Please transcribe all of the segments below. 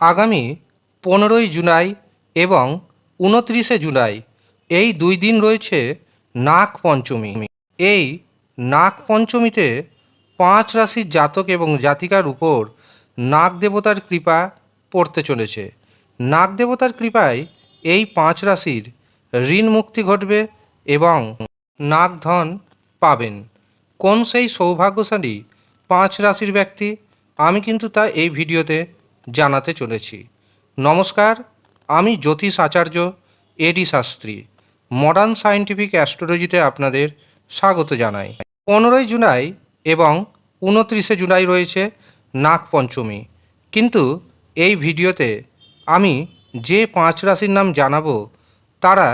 আগামী পনেরোই জুলাই এবং উনত্রিশে জুলাই এই দুই দিন রয়েছে নাগ পঞ্চমী। এই নাগ পঞ্চমীতে পাঁচ রাশির জাতক এবং জাতিকার উপর নাগ দেবতার কৃপা পড়তে চলেছে। নাগ দেবতার কৃপায় এই পাঁচ রাশির ঋণ মুক্তি ঘটবে এবং নাগ ধন পাবেন। কোন সেই সৌভাগ্যশালী পাঁচ রাশির ব্যক্তি? আমি কিন্তু তা এই ভিডিওতে জানাতে চলেছি। নমস্কার, আমি জ্যোতিষ আচার্য এডি শাস্ত্রী। মডার্ন সায়েন্টিফিক অ্যাস্ট্রোলজিতে আপনাদের স্বাগত জানাই। পনেরোই জুলাই এবং উনত্রিশে জুলাই রয়েছে নাগ পঞ্চমী। কিন্তু এই ভিডিওতে আমি যে পাঁচ রাশির নাম জানাব, তারা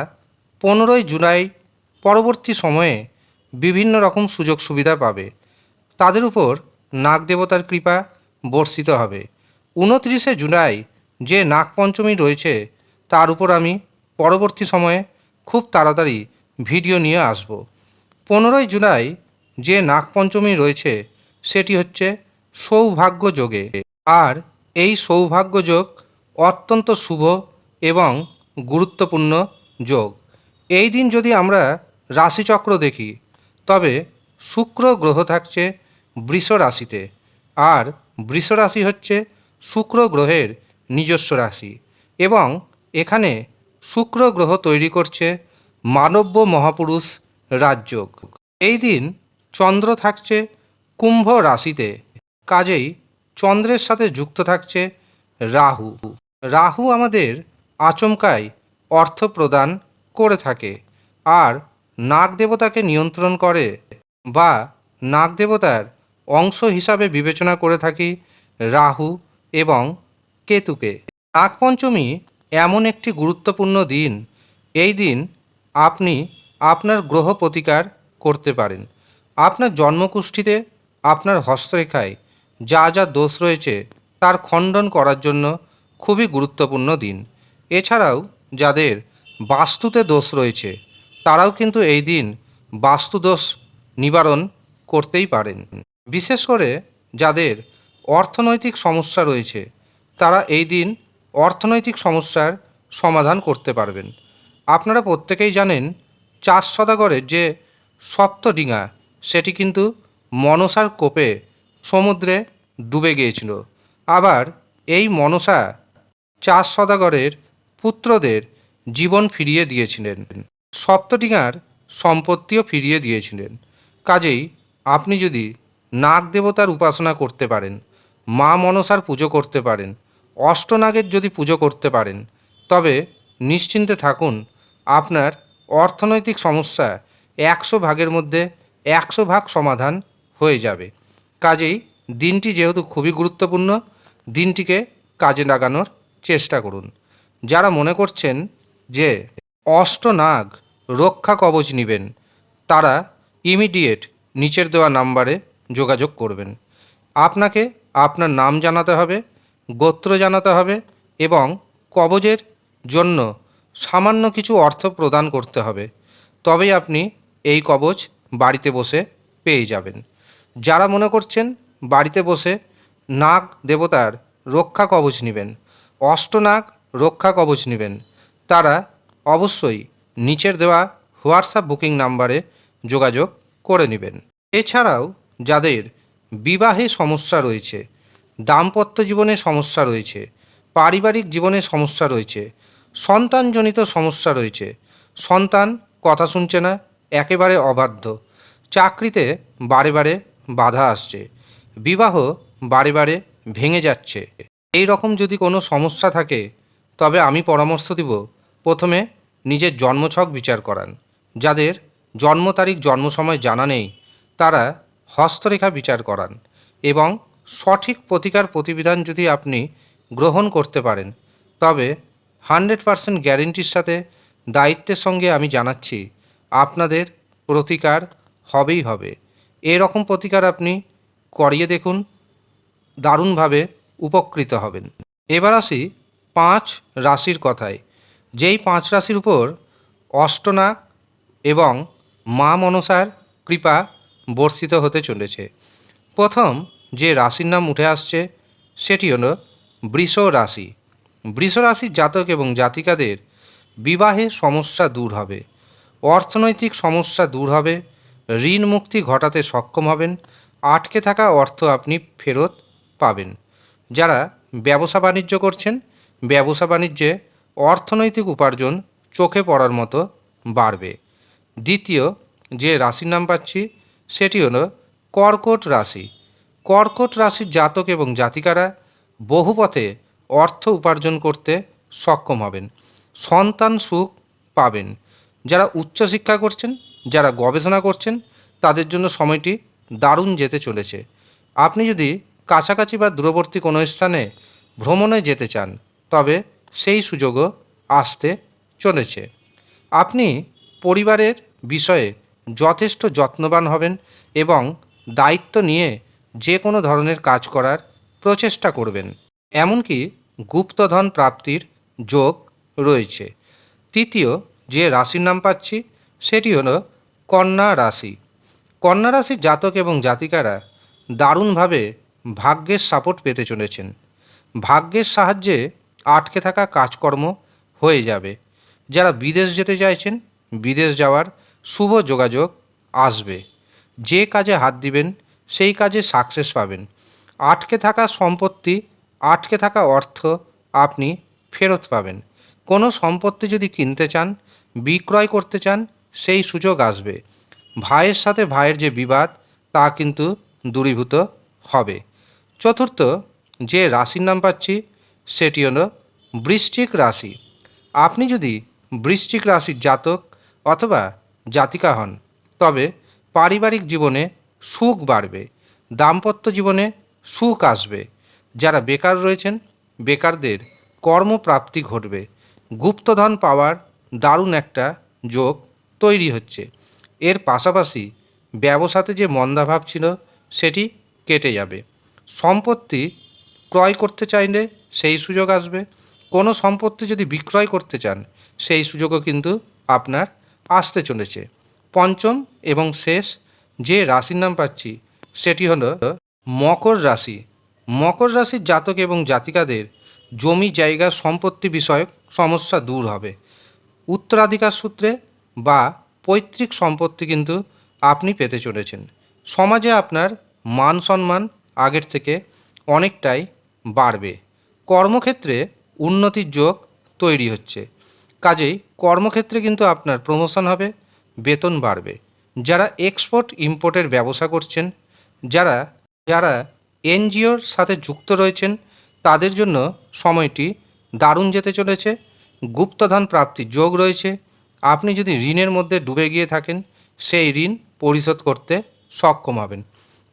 পনেরোই জুলাই পরবর্তী সময়ে বিভিন্ন রকম সুযোগ সুবিধা পাবে। তাদের উপর নাগ দেবতার কৃপা বর্ষিত হবে। উনত্রিশে জুলাই যে নাগপঞ্চমী রয়েছে, তার উপর আমি পরবর্তী সময়ে খুব তাড়াতাড়ি ভিডিও নিয়ে আসব। পনেরোই জুলাই যে নাগপঞ্চমী রয়েছে, সেটি হচ্ছে সৌভাগ্য যোগে। আর এই সৌভাগ্য যোগ অত্যন্ত শুভ এবং গুরুত্বপূর্ণ যোগ। এই দিন যদি আমরা রাশিচক্র দেখি, তবে শুক্র গ্রহ থাকছে বৃষ রাশিতে আর বৃষ রাশি হচ্ছে শুক্র গ্রহের নিজস্ব রাশি এবং এখানে শুক্র গ্রহ তৈরি করছে মানব্য মহাপুরুষ রাজযোগ। এই দিন চন্দ্র থাকছে কুম্ভ রাশিতে। কাজেই চন্দ্রের সাথে যুক্ত থাকছে রাহু। রাহু আমাদের আচমকায় অর্থ প্রদান করে থাকে আর নাগ দেবতাকে নিয়ন্ত্রণ করে বা নাগ দেবতার অংশ হিসাবে বিবেচনা করে থাকি রাহু এবং কেতুকে। নাগপঞ্চমী এমন একটি গুরুত্বপূর্ণ দিন। এই দিন আপনি আপনার গ্রহ প্রতিকার করতে পারেন। আপনার জন্মকুষ্ঠিতে আপনার হস্তরেখায় যা যা দোষ রয়েছে তার খণ্ডন করার জন্য খুবই গুরুত্বপূর্ণ দিন। এছাড়াও যাদের বাস্তুতে দোষ রয়েছে, তারাও কিন্তু এই দিন বাস্তুদোষ নিবারণ করতেই পারেন। বিশেষ করে যাদের অর্থনৈতিক সমস্যা রয়েছে, তারা এই দিন অর্থনৈতিক সমস্যার সমাধান করতে পারবেন। আপনারা প্রত্যেকেই জানেন চার সদাগরের যে সপ্তডিঙা সেটি কিন্তু মনসার কোপে সমুদ্রে ডুবে গিয়েছিল। আবার এই মনসা চার সদাগরের পুত্রদের জীবন ফিরিয়ে দিয়েছিলেন। সপ্তডিঙার সম্পত্তিও ফিরিয়ে দিয়েছিলেন। কাজেই আপনি যদি নাগ দেবতার উপাসনা করতে পারেন মা মনসার পুজো করতে পারেন, অষ্টনাগের যদি পুজো করতে পারেন, তবে নিশ্চিন্তে থাকুন, আপনার অর্থনৈতিক সমস্যা একশো ভাগের মধ্যে একশো ভাগ সমাধান হয়ে যাবে। কাজেই দিনটি যেহেতু খুবই গুরুত্বপূর্ণ, দিনটিকে কাজে লাগানোর চেষ্টা করুন। যারা মনে করছেন যে অষ্টনাগ রক্ষা কবচ নেবেন, তারা ইমিডিয়েট নিচের দেওয়া নাম্বারে যোগাযোগ করবেন। আপনাকে আপনার নাম জানাতে হবে, গোত্র জানাতে হবে এবং কবজের জন্য সামান্য কিছু অর্থ প্রদান করতে হবে। তবেই আপনি এই কবচ বাড়িতে বসে পেয়ে যাবেন। যারা মনে করছেন বাড়িতে বসে নাগ দেবতার রক্ষা কবচ নেবেন, অষ্টনাগ রক্ষা কবচ নেবেন, তারা অবশ্যই নিচের দেওয়া হোয়াটসঅ্যাপ বুকিং নাম্বারে যোগাযোগ করে নেবেন। এছাড়াও যাদের বিবাহে সমস্যা রয়েছে, দাম্পত্য জীবনে সমস্যা রয়েছে, পারিবারিক জীবনে সমস্যা রয়েছে, সন্তানজনিত সমস্যা রয়েছে, সন্তান কথা শুনছে না, একেবারে অবাধ্য, চাকরিতে বারে বারে বাধা আসছে, বিবাহ বারে বারে ভেঙে যাচ্ছে। এই রকম যদি কোনো সমস্যা থাকে, তবে আমি পরামর্শ দিব, প্রথমে নিজের জন্মছক বিচার করান, যাদের জন্ম তারিখ জন্ম সময় জানা নেই, তারা হস্তরেখা বিচার করান এবং সঠিক প্রতিকার প্রতিবিধান যদি আপনি গ্রহণ করতে পারেন, তবে হান্ড্রেড পারসেন্ট গ্যারেন্টির সাথে দায়িত্বের সঙ্গে আমি জানাচ্ছি, আপনাদের প্রতিকার হবেই হবে। এরকম প্রতিকার আপনি করিয়ে দেখুন, দারুণভাবে উপকৃত হবেন। এবার আসি পাঁচ রাশির কথায়। যেই পাঁচ রাশির উপর অষ্টনা এবং মা মনসার কৃপা বর্ষিত হতে চলেছে। প্রথম যে রাশির নাম উঠে আসছে, সেটি হলো বৃষ রাশি। বৃষ রাশির জাতক এবং জাতিকাদের বিবাহে সমস্যা দূর হবে। অর্থনৈতিক সমস্যা দূর হবে। ঋণ মুক্তি ঘটাতে সক্ষম হবেন। আটকে থাকা অর্থ আপনি ফেরত পাবেন। যারা ব্যবসা বাণিজ্য করছেন, ব্যবসা বাণিজ্যে অর্থনৈতিক উপার্জন চোখে পড়ার মতো বাড়বে। দ্বিতীয় যে রাশির নাম পাচ্ছি সেটি হলো কর্কট রাশি। কর্কট রাশির জাতক এবং জাতিকারা বহু পথে অর্থ উপার্জন করতে সক্ষম হবেন, সন্তান সুখ পাবেন। যারা উচ্চশিক্ষা করছেন, যারা গবেষণা করছেন, তাদের জন্য সময়টি দারুণ যেতে চলেছে। আপনি যদি কাছাকাছি বা দূরবর্তী কোনো স্থানে ভ্রমণে যেতে চান, তবে সেই সুযোগও আসতে চলেছে। আপনি পরিবারের বিষয়ে যথেষ্ট যত্নবান হবেন এবং দায়িত্ব নিয়ে যে কোনো ধরনের কাজ করার প্রচেষ্টা করবেন। এমনকি গুপ্তধন প্রাপ্তির যোগ রয়েছে। তৃতীয় যে রাশির নাম পাচ্ছি, সেটি হলো কন্যা রাশি। কন্যা রাশির জাতক এবং জাতিকারা দারুণভাবে ভাগ্যের সাপোর্ট পেতে চলেছেন। ভাগ্যের সাহায্যে আটকে থাকা কাজকর্ম হয়ে যাবে। যারা বিদেশ যেতে চাইছেন, বিদেশ যাওয়ার শুভ যোগাযোগ আসবে। যে কাজে হাত দিবেন, সেই কাজে সাকসেস পাবেন। আটকে থাকা সম্পত্তি, আটকে থাকা অর্থ আপনি ফেরত পাবেন। কোনো সম্পত্তি যদি কিনতে চান, বিক্রয় করতে চান, সেই সুযোগ আসবে। ভাইয়ের সাথে ভাইয়ের যে বিবাদ, তা কিন্তু দূরীভূত হবে। চতুর্থ, যে রাশির নাম পাচ্ছি, সেটি হলো বৃশ্চিক রাশি। আপনি যদি বৃশ্চিক রাশির জাতক অথবা জাতিকা হন। তবে পারিবারিক জীবনে সুখ বাড়বে, দাম্পত্য জীবনে সুখ আসবে। যারা বেকার রয়েছেন, বেকারদের কর্মপ্রাপ্তি ঘটবে। গুপ্তধন পাওয়ার দারুণ একটা যোগ তৈরি হচ্ছে। এর পাশাপাশি ব্যবসাতে যে মন্দাভাব ছিল, সেটি কেটে যাবে। সম্পত্তি ক্রয় করতে চাইলে সেই সুযোগ আসবে। কোনো সম্পত্তি যদি বিক্রয় করতে চান, সেই সুযোগও কিন্তু আপনার আসতে চলেছে। পঞ্চম এবং শেষ যে রাশির নাম পাচ্ছি, সেটি হলো মকর রাশি। মকর রাশির জাতক এবং জাতিকাদের জমি জায়গা সম্পত্তি বিষয়ক সমস্যা দূর হবে। উত্তরাধিকার সূত্রে বা পৈতৃক সম্পত্তি কিন্তু আপনি পেতে চলেছেন। সমাজে আপনার মান সম্মান আগের থেকে অনেকটাই বাড়বে। কর্মক্ষেত্রে উন্নতির যোগ তৈরি হচ্ছে। কাজেই কর্মক্ষেত্রে কিন্তু আপনার প্রমোশন হবে, বেতন বাড়বে। যারা এক্সপোর্ট ইম্পোর্টের ব্যবসা করছেন, যারা যারা এনজিওর সাথে যুক্ত রয়েছেন, তাদের জন্য সময়টি দারুণ যেতে চলেছে। গুপ্তধন প্রাপ্তির যোগ রয়েছে। আপনি যদি ঋণের মধ্যে ডুবে গিয়ে থাকেন, সেই ঋণ পরিশোধ করতে সক্ষম হবেন।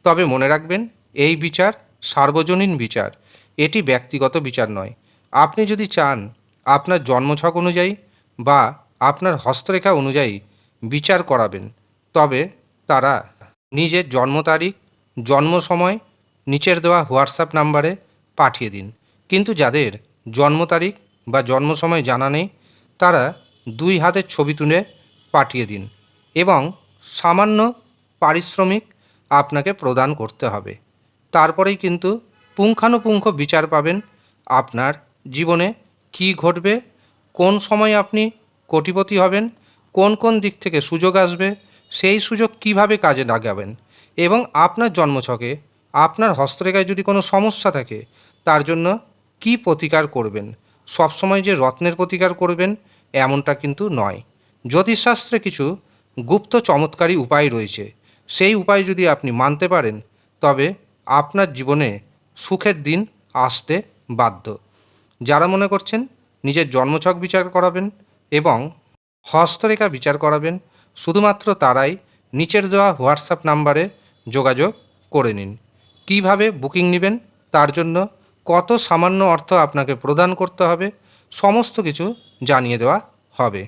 তবে মনে রাখবেন, এই বিচার সার্বজনীন বিচার। এটি ব্যক্তিগত বিচার নয়। আপনি যদি চান আপনার জন্মছক অনুযায়ী বা আপনার হস্তরেখা অনুযায়ী বিচার করাবেন। তবে তারা নিজের জন্ম তারিখ, জন্ম সময়, নিচের দেওয়া হোয়াটসঅ্যাপ নাম্বারে পাঠিয়ে দিন। কিন্তু যাদের জন্ম তারিখ বা জন্ম সময় জানা নেই, তারা দুই হাতের ছবি তুলে পাঠিয়ে দিন এবং সামান্য পারিশ্রমিক আপনাকে প্রদান করতে হবে। তারপরেই কিন্তু পুঙ্খানুপুঙ্খ বিচার পাবেন আপনার জীবনে কী ঘটবে? কোন সময় আপনি কোটিপতি হবেন? কোন কোন দিক থেকে সুযোগ আসবে? সেই সুযোগ কীভাবে কাজে লাগাবেন? এবং আপনার জন্মছকে, আপনার হস্তরেখায় যদি কোনো সমস্যা থাকে, তার জন্য কি প্রতিকার করবেন? সবসময় যে রত্নের প্রতিকার করবেন, এমনটা কিন্তু নয়। জ্যোতিষশাস্ত্রে কিছু গুপ্ত চমৎকারী উপায় রয়েছে। সেই উপায় যদি আপনি মানতে পারেন, তবে আপনার জীবনে সুখের দিন আসতে বাধ্য। যারা মনে করছেন নিজের জন্মছক বিচার করাবেন এবং হস্তরেখা বিচার করাবেন, শুধুমাত্র তারাই নিচের দেওয়া হোয়াটসঅ্যাপ নাম্বারে যোগাযোগ করে নিন। কীভাবে বুকিং নেবেন, তার জন্য কত সামান্য অর্থ আপনাকে প্রদান করতে হবে, সমস্ত কিছু জানিয়ে দেওয়া হবে।